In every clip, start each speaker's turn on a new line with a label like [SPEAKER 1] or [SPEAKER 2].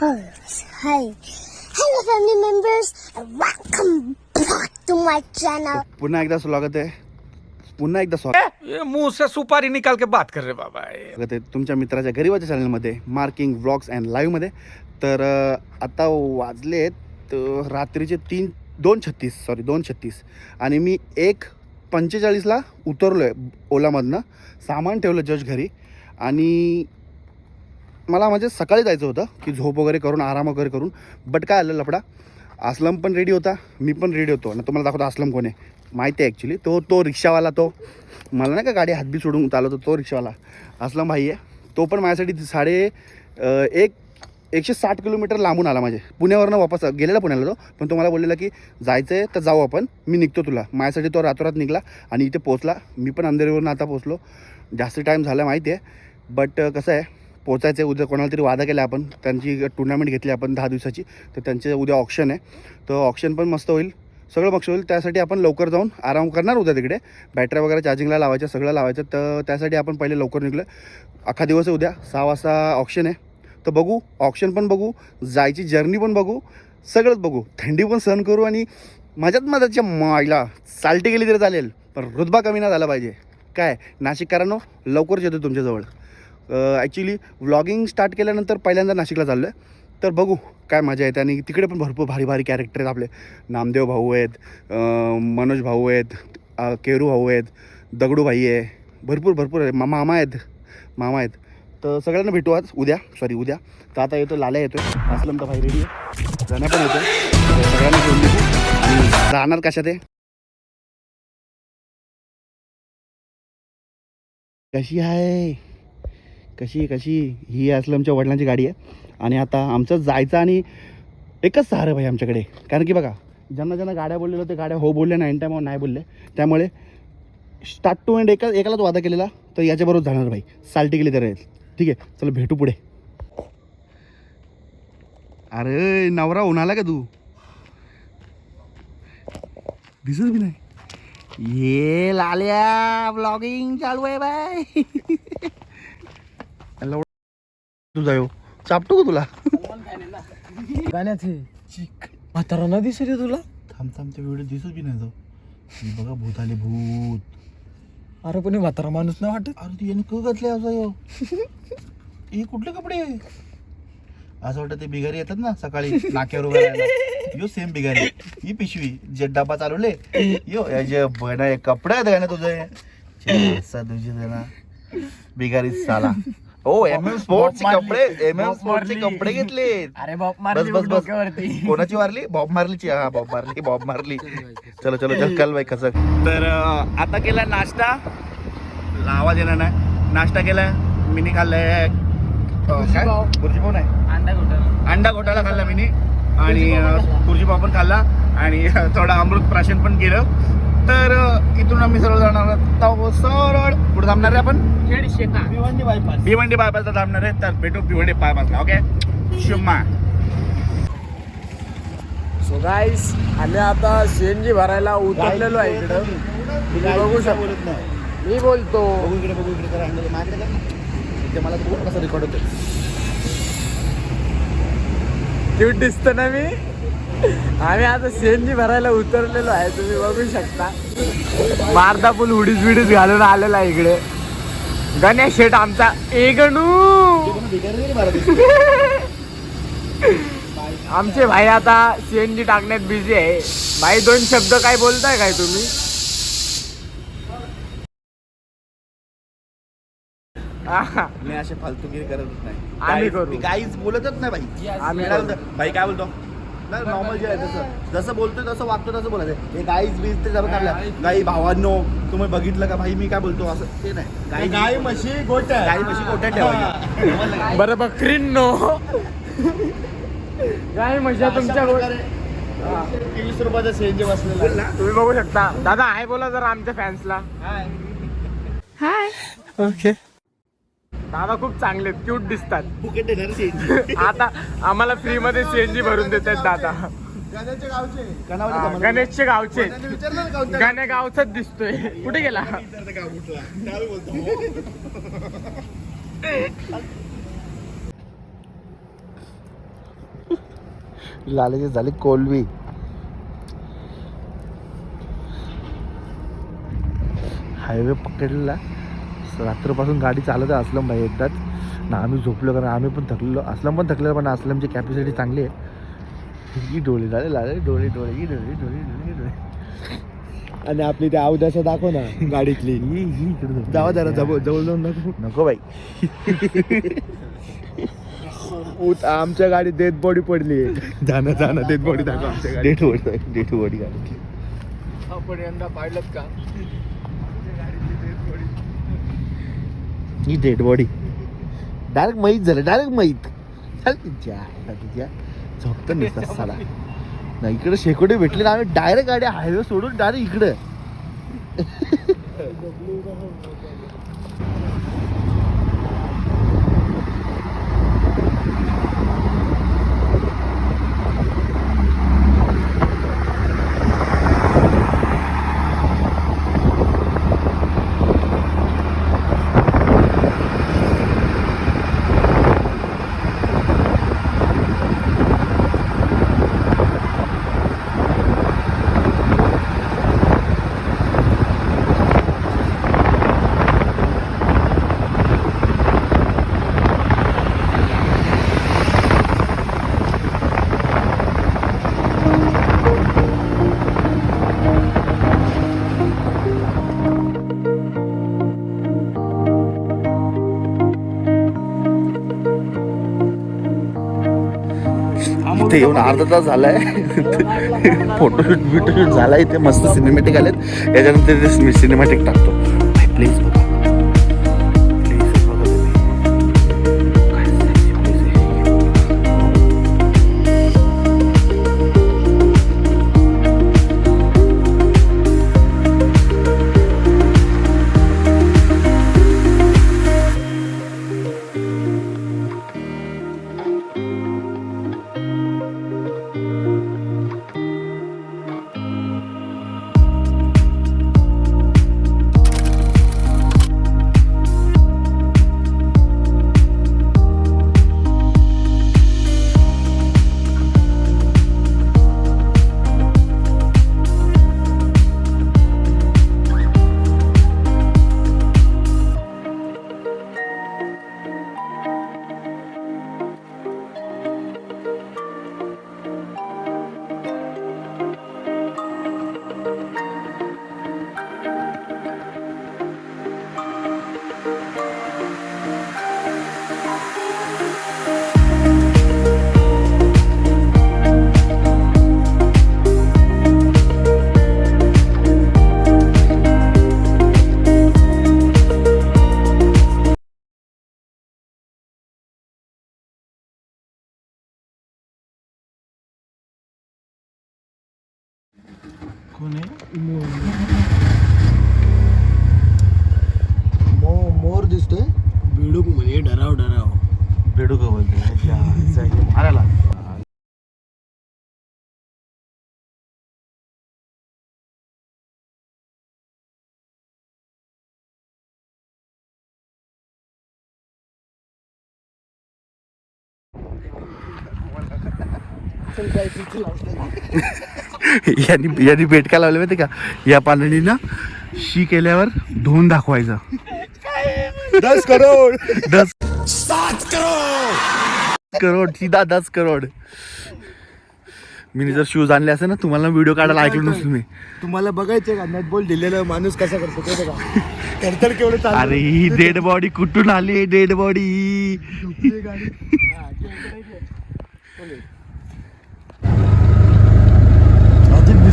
[SPEAKER 1] Hi. Hello, family members, and welcome back to my channel.
[SPEAKER 2] पुन्हा एकदा स्वागत आहे. पुन्हा एकदा स्वागत.
[SPEAKER 3] ये मुंह से सुपारी निकाल के बात कर रहे बाबा ये
[SPEAKER 2] आहे तुमच्या मित्राच्या गरीबाच्या चॅनलमध्ये मार्किंग व्लॉग्स अँड लाईव्हमध्ये तर अं, आता वाजले रात्रीचे तीन दोन छत्तीस सॉरी दोन छत्तीस. आणि मी एक पंचेचाळीसला उतरलो आहे ओलामधनं. सामान ठेवलं जज घरी. आणि मला म्हणजे सकाळी जायचं होतं की झोप वगैरे करून आराम वगैरे करून. बट काय आलं लपडा असलम पण रेडी होता मी पण रेडी होतो. आणि तुम्हाला दाखवतो असलम कोण आहे. माहिती आहे ॲक्च्युली तो तो रिक्षावाला तो मला नाही का गाडी हातबी सोडून चालवतो तो रिक्षावाला. असलम भाई आहे. तो पण माझ्यासाठी साडे एक एकशे साठ किलोमीटर लांबून आला माझे. पुण्यावरनं वापस गेलेला पुण्याला तो. पण तो मला बोललेला की जायचं आहे तर जाऊ आपण. मी निघतो तुला. माझ्यासाठी तो रातोरात निघला आणि इथे पोचला मी पण अंधेरीवरून आता पोचलो जास्त टाईम झाला माहिती आहे. बट कसं आहे पोचायचं आहे. उद्या कोणाला तरी वादा केला आपण त्यांची टुर्नामेंट घेतली आपण दहा दिवसाची तर त्यांचे उद्या ऑप्शन आहे. तर ऑप्शन पण मस्त होईल. सगळं मस्त होईल त्यासाठी आपण लवकर जाऊन आराम करणार उद्या तिकडे. बॅटऱ्या वगैरे चार्जिंगला लावायच्या सगळं लावायचं तर त्यासाठी आपण पहिले लवकर निघलं अख्खा दिवस आहे उद्या सहा वाजता ऑप्शन आहे. तर बघू ऑप्शन पण बघू जायची जर्नी पण बघू सगळंच बघू. थंडी पण सहन करू आणि माझ्यात माझ्याच्या मायला चालटी गेली तरी चालेल पण रुतबा कमी ना झाला पाहिजे. काय? नाशिककारांनो लवकरच येतो तुमच्याजवळ. ॲक्च्युली व्लॉगिंग स्टार्ट केल्यानंतर पहिल्यांदा नाशिकला चाललो आहे तर बघू काय मजा येते. आणि तिकडे पण भरपूर भारी भारी कॅरेक्टर आहेत आपले. नामदेव भाऊ आहेत मनोज भाऊ आहेत केरू भाऊ आहेत दगडू भाई आहे. भरपूर भरपूर आहे मा मामा आहेत. मामा आहेत. तर सगळ्यांना भेटू आज. उद्या. सॉरी उद्या. तर आता येतो लाल्या येतो असलम तर भाई रेडी आहे. जाण्या पण येतो सगळ्यांना घेऊन देतो आणि राहणार कशा ते कशी आहे? कशी कशी? ही असलमच्या वडिलांची गाडी आहे. आणि आता आमचं जायचं आणि एकच सहारा भाई आमच्याकडे. कारण की बघा ज्यांना ज्यांना गाड्या बोललेलं ते गाड्या हो बोलले नाही टायमावर नाही बोलले. त्यामुळे स्टार्ट टू एंड एका एकालाच वादा केलेला तर याच्याबरोबर जाणार भाई. साल्टी गेली तर राहील ठीक आहे चलो भेटू पुढे. अरे नवरा उन्हाला आला का तू? दिसत बी नाही. ये लाल्या ब्लॉगिंग चालू आहे बाय. तुझा येऊ चापतो का तुला?
[SPEAKER 4] गाण्याचे. म्हातारा न दिसली तुला.
[SPEAKER 2] थांब थांब ते व्हिडिओ दिसत बी नाही तो हे बघा भूत आले भूत.
[SPEAKER 4] अरे पण हे म्हातारा माणूस ना वाटत?
[SPEAKER 2] अरे तू याने क घातले असं यो? हे कुठले कपडे? असं वाटतं ते बिगारी येतात ना सकाळी नाक्यावर उभं राहायला. यो सेम बिगारी. ही पिशवी जे डबा चालवले यो याचे बना कपडे आहेत का ना तुझे? छे, असा तुझे जरा बिगारी साला. ओ एम एम स्पोर्टचे कपडे एम एम स्पोर्टचे कपडे घेतले.
[SPEAKER 4] अरे बाप
[SPEAKER 2] बस बस बस. कोणाची मारली बॉब मारलीची हा बॉब मारली बॉब मारली चलो चलो. चल कल बाई कसं? तर आता केला नाश्ता. आवाज येणार नाही. नाश्ता केलाय मिनी खाल्लाय अं, काय? खुर्ची पाव नाही? अंडा घोटाळा. खाल्ला मिनी. आणि खुर्ची पाव पण खाल्ला. आणि थोडा अमृत प्राशन पण केलं. तर इथून आम्ही सरळ जाणार आहोत. सरळ. पुढे थांबणार आहे आपण? भिवंडी बायपासला थांबणार आहे. तर भेटू भिवंडी बायपासला ओके? शुम्मा.
[SPEAKER 4] सो गाईस आम्ही आता सीएनजी भरायला उतरलेलो आहे इकडं. तुम्ही बघू शकता. मी बोलतो.
[SPEAKER 2] बघू इकडे बघू इकडे कर. इथे मला तू कसं रेकॉर्ड होतं
[SPEAKER 4] क्यूट दिसतो ना मी? आम्ही आता सीएनजी भरायला उतरलेलो आहे तुम्ही बघू शकता. मारदा पूल उडीच बिडीच घालून आलेला आहे इकडे. गणेश शेट आमचा. ए गणू! आमचे भाई आता सीएनजी टाकण्यात बिझी आहे. भाई दोन शब्द काय बोलताय काय तुम्ही?
[SPEAKER 2] मी असे फालतूगिरी करतच नाही.
[SPEAKER 4] आम्ही
[SPEAKER 2] काहीच-
[SPEAKER 4] करू.
[SPEAKER 2] काहीच बोलतच नाही भाई.
[SPEAKER 4] आम्ही
[SPEAKER 2] मी काय. बोलतो? नॉर्मल जे आहे तसं. जसं बोलतोय तसं वागतो तसं बोलायचं हे गाईच बीज ते जरा काढल्या. गाई भावांनो तुम्ही बघितलं का? भाई मी काय बोलतो असं? ते नाही. गाई गाई म्हशी गोट्या. गाई म्हशी गोट्या ठेवायच्या.
[SPEAKER 4] बरं बकरींनो काय मजा तुमच्या
[SPEAKER 2] वीस रुपयाचा सीएनजी बसलेला
[SPEAKER 4] तुम्ही बघू शकता. दादा आहे बोला जरा आमच्या फॅन्सला
[SPEAKER 2] ओके
[SPEAKER 4] दादा खूप चांगले क्यूट दिसतात. आता आम्हाला फ्री मध्ये सीएनजी भरून देतात दादा. हा, गणेशचे गावचे. गाणे गावचाच दिसतोय. कुठे गेला?
[SPEAKER 2] लालाची झाली कोलवी. हायवे पकडलेला रात्रपासून गाडी चालत आहे असलम भाई एकदाच. ना आम्ही झोपलो कारण आम्ही पण थकलेलो असलम पण थकलेलो पण असलमची कॅपॅसिटी चांगली आहे. ही डोळे झाले लाले डोळे डोळे ही डोळे डोळे डोळे डोळे.
[SPEAKER 4] आणि आपली त्या अवदासा दाखव ना गाडीतली
[SPEAKER 2] ही ही.
[SPEAKER 4] जावा जरा जवळ जवळ जाऊन नको.
[SPEAKER 2] नको बाई.
[SPEAKER 4] उत- आमच्या गाडीत डेड बॉडी पडली. जाणं जाणं डेड बॉडी दाखव आमच्या
[SPEAKER 2] डेट वडी डेट वडी गाडी.
[SPEAKER 4] आपण यंदा पाडलं का?
[SPEAKER 2] ही डेड बॉडी डायरेक्ट माहीत झालं डायरेक्ट माहीत. तुझ्या तुझ्या झोपतं नसतात साला. नाही इकडे शेकोटे भेटले ना आम्ही डायरेक्ट गाडी हायवे सोडून डायरेक्ट इकडे. इथे येऊन अर्धा तास झालाय. फोटोशूट बिटोशूट झालाय इथे मस्त सिनेमॅटिक आलेत. याच्यानंतर ते सिनेमॅटिक टाकतो. प्लीज बघा यांनी यांनी बेट का लावले माहिती का? या पाण्याने ना शी केल्यावर धुवून दाखवायचं.
[SPEAKER 4] दस करोड.
[SPEAKER 2] दस सात करोड. करोड. सीधा दस करोड. मी जर शूज आणले असे ना तुम्हाला व्हिडिओ काढायला ऐकलं नसलं मी
[SPEAKER 4] तुम्हाला बघायचं का? नट बॉल दिलेला माणूस कसा करतो ते बघा. केवढं चालू
[SPEAKER 2] अरे ही डेड बॉडी कुठून आली डेड बॉडी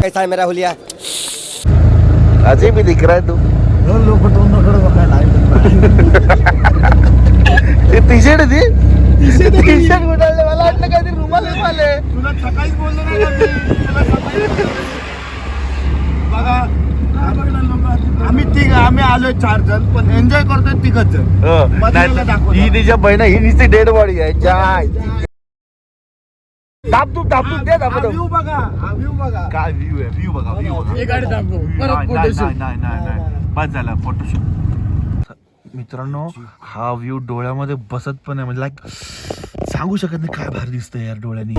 [SPEAKER 5] कैसा है मेरा हुलिया।
[SPEAKER 2] अजय भी दिख रहा है तू। टी शर्ट ती टी शर्ट गुंडाळले मला वाटलं काय ते रुमाल रुमाले
[SPEAKER 4] तुला सकाळीच बोललो सकाळीच- बघा आम्ही तिघ आम्ही आलोय चार जण पण एन्जॉय करतोय तिघच जण. मधल्याला दाखव.
[SPEAKER 2] ही तिच्या बहीण ही नुसती डेड बॉडी आहे. जाय दाब तू दाब तू दे दाब
[SPEAKER 4] हा व्ह्यू बघा हा व्ह्यू बघा.
[SPEAKER 2] काय व्ह्यू आहे? व्ह्यू बघा व्ह्यू बघा.
[SPEAKER 4] हे गाडी दाखव
[SPEAKER 2] नाही,
[SPEAKER 4] परत
[SPEAKER 2] नाही,
[SPEAKER 4] फोटोशूट
[SPEAKER 2] नाही नाही नाही नाही. बस झालं फोटोशूट मित्रांनो हा व्ह्यू डोळ्यामध्ये बसत पण आहे. म्हणजे लाईक सांगू शकत नाही काय भारी दिसतंय यार डोळ्यानी.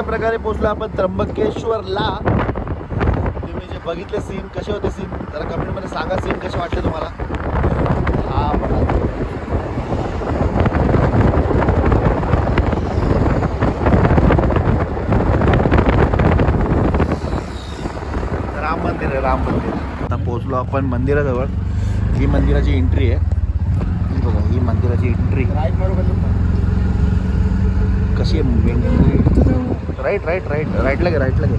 [SPEAKER 2] अशा प्रकारे पोचलो आपण त्र्यंबकेश्वरला. तुम्ही जे बघितले सीन कसे होते सीन जरा कमेंटमध्ये सांगा सीन कसे वाटले तुम्हाला? हा बघा. राम मंदिर आहे राम मंदिर. आता पोचलो आपण मंदिराजवळ. ही मंदिराची एंट्री आहे. ही बघा ही मंदिराची एंट्री कशी आहे राईट राईट राईट राईटला घे राईटला घे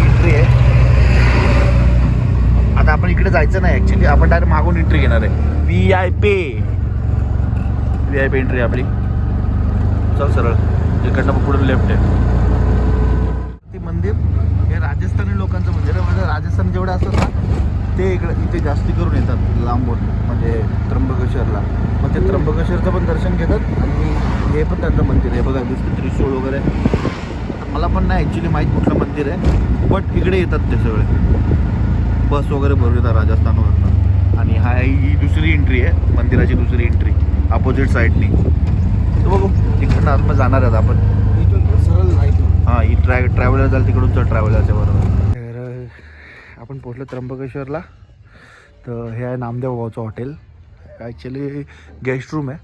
[SPEAKER 2] एंट्री आहे. आता आपण इकडे जायचं नाही. ॲक्च्युली आपण डायरेक्ट मागून एंट्री घेणार आहे. V I P V I P entry आपली. चल सरळ. इकडनं पुढे लेफ्ट आहे. ते मंदिर. हे राजस्थानी लोकांचं म्हणजे मंदिर आहे म्हणजे राजस्थान जेवढे असतात ना ते इकडं इथे जास्ती करून येतात लांबून म्हणजे त्र्यंबकेश्वरला. मग ते त्र्यंबकेश्वरचं पण दर्शन घेतात आणि हे पण त्यांचं मंदिर आहे. बघा दिसतं त्रिशूळ वगैरे. मला पण नाही ॲक्च्युली माहीत कुठलं मंदिर आहे बट इकडे येतात ते सगळे. बस वगैरे भरून येतात राजस्थानवरनं. आणि हा ही दुसरी एंट्री आहे मंदिराची दुसरी एंट्री अपोजिट साईडनी तर बघू तिकडनं आत्म जाणार आहेत आपण. हां ही ट्रॅ ट्रॅव्हलर झालं तिकडून तर ट्रॅव्हलरच्या बरोबर. तर आपण पोचलो त्र्यंबकेश्वरला. तर हे आहे नामदेव गावचं हॉटेल ॲक्च्युली गेस्ट रूम आहे.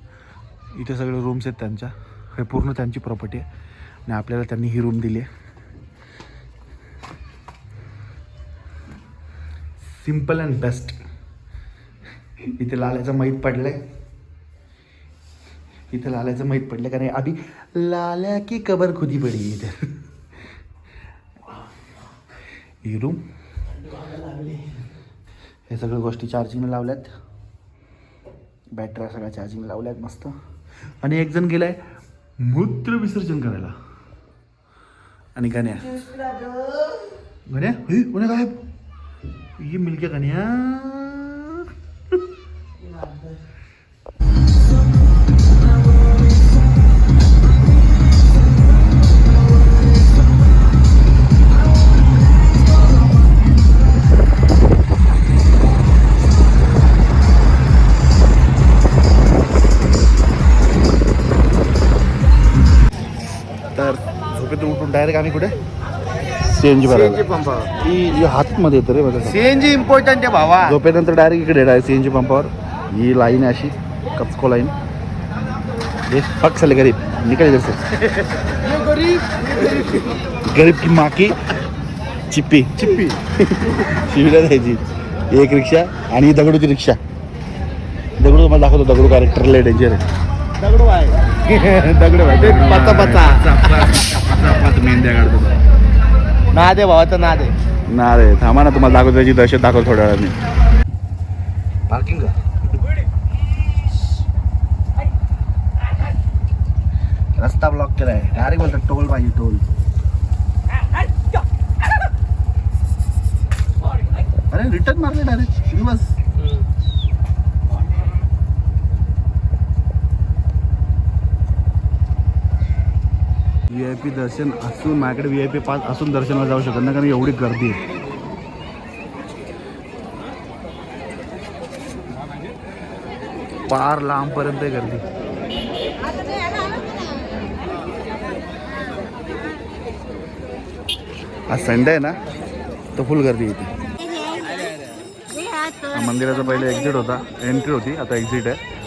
[SPEAKER 2] इथे सगळे रूम्स आहेत त्यांच्या. हे पूर्ण त्यांची प्रॉपर्टी आहे. आणि आपल्याला त्यांनी ही रूम दिली आहे. सिंपल अँड बेस्ट इथे लाल्याचं माहीत पडलं आहे इथे लाल्याचं माहीत पडलं कारण आधी लाल्या की कबर खुदी पडी इथे. ही रूम हे सगळ्या गोष्टी चार्जिंग लावल्यात. बॅटऱ्या सगळ्या चार्जिंग लावल्यात मस्त. आणि एक जण गेलाय मूत्र विसर्जन करायला. आणि गण्या. गण्या हे कोण्या काय ये मिल गया गण्या. डायरेक्ट आम्ही कुठे? सीएनजी भरायला.
[SPEAKER 4] पंपावर
[SPEAKER 2] ही हातमध्ये येतं रे बघा
[SPEAKER 4] सीएनजी इम्पॉर्टंट आहे भावा.
[SPEAKER 2] झोपेनंतर डायरेक्ट इकडे डायरेक्ट सी एन जी पंपावर ही लाईन आहे अशी कपको लाईन हे फक साले गरीब. निकल से गरीब की माँ की चिप्पी. चिप्पी शिवीला द्यायची एक रिक्षा आणि दगडूची रिक्षा. दगडू तुम्हाला दाखवतो दगडू कॅरेक्टर लय डेंजर आहे.
[SPEAKER 4] दगडू आहे. दगडू आहे. ते पत्ता
[SPEAKER 2] मेंद्या काढतो.
[SPEAKER 4] ना दे भावा तर ना दे
[SPEAKER 2] ना रे थांबा ना तुम्हाला दाखवतो त्याची दहशत दाखवतो थोड्या वेळाने. पार्किंग रस्ता ब्लॉक केलाय. डायरेक्ट बोलतात टोल पाहिजे टोल. अरे रिटर्न मारले डायरेक्ट बस आय पी दर्शन असून माझ्याकडे व्ही आय पी पास असून दर्शनाला जाऊ शकत नाही कारण एवढी गर्दी आहे पार लांबपर्यंत आहे गर्दी आज संडे आहे ना तर फुल गर्दी येते मंदिराचा पहिले एक्झिट होता एंट्री होती आता एक्झिट आहे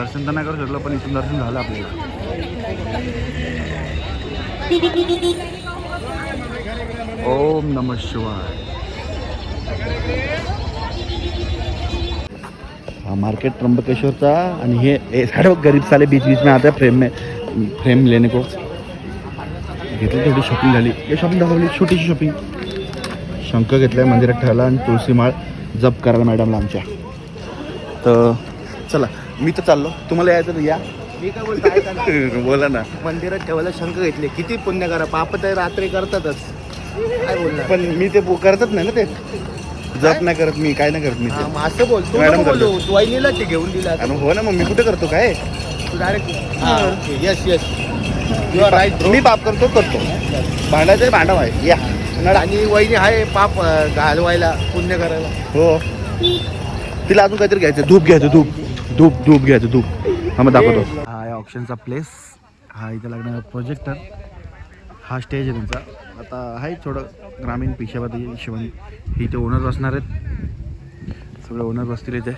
[SPEAKER 2] दर्शन तर नाही करू शकलो पण इथून दर्शन झालं आपल्याला. ओम नम शिवाय. हा मार्केट त्र्यंबकेश्वरचा आणि हे हे सारे गरीब साले बीच बीच में आता फ्रेम में फ्रेम लेने को. घेतली थोडी शॉपिंग झाली. हे शॉपिंग दाखवली छोटीशी शॉपिंग शंख घेतलाय मंदिरात ठेवला आणि तुळशी माळ जप करायला मॅडमला आमच्या. तर चला. मी तर चाललो. तुम्हाला यायचं तर या.
[SPEAKER 4] मी काय बोलतो ऐका ना.
[SPEAKER 2] बोला ना.
[SPEAKER 4] मंदिरात ठेवायला शंख घेतले. किती पुण्य करा. पाप तर रात्री करतातच. काय बोलणार?
[SPEAKER 2] पण मी ते बो- करतच नाही ना ते. जप नाही करत मी काय नाही करत मी
[SPEAKER 4] हा,
[SPEAKER 2] ते
[SPEAKER 4] मग असं बोल. तू
[SPEAKER 2] मॅडम
[SPEAKER 4] नको बोलू.
[SPEAKER 2] करतात.
[SPEAKER 4] तू वहिनीला ते घेऊन दिला
[SPEAKER 2] आणि हो ना मग मी कुठे करतो काय?
[SPEAKER 4] तू direct yes yes you are right
[SPEAKER 2] मी पाप करतो करतो. भांडायचं भांडव आहे. या. नडा.
[SPEAKER 4] आणि वहिनी आहे पाप अं, घालवायला पुण्य करायला.
[SPEAKER 2] हो. तिला अजून काहीतरी घ्यायचं धूप घ्यायचं धूप. धूप धूप घ्यायचं धूप. हा मग दाखवतो. हा या ऑप्शनचा प्लेस हा इथे लागणारा प्रोजेक्टर हा स्टेज आहे तुमचा. आता आहे थोडं ग्रामीण पेशावादी हिशोबाने. इथे ओनर बसणार आहेत. सगळे ओनर बसतील इथे.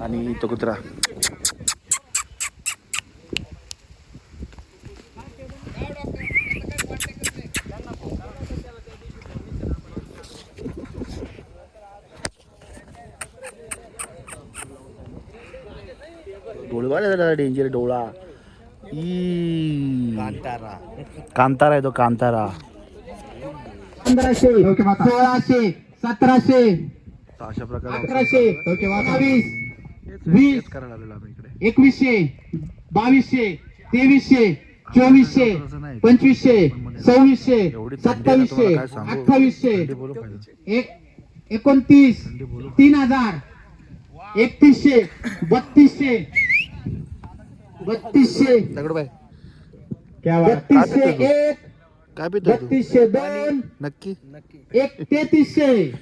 [SPEAKER 2] आणि तो कुत्रा. डेंजर डोळा ई कांतारा आहे तो कांतारा
[SPEAKER 6] पंधराशे सोळाशे सतराशे
[SPEAKER 2] तर अशा प्रकारे
[SPEAKER 6] अकराशे बावीस
[SPEAKER 2] हेच-
[SPEAKER 6] वीस.
[SPEAKER 2] करायला आलेलो आम्ही इकडे
[SPEAKER 6] एकवीसशे बावीसशे तेवीसशे चोवीसशे पंचवीसशे सव्वीसशे सत्तावीसशे? अठ्ठावीसशे एकोणतीस तीन हज़ार एकतीसशे बत्तीसशे बत्तीसशे
[SPEAKER 2] दगडूबाई
[SPEAKER 6] बत्तीसशे? एक.
[SPEAKER 2] काय तू?
[SPEAKER 6] बत्तीसशे दोन.
[SPEAKER 2] नक्की.
[SPEAKER 6] एक तेहतीसशे.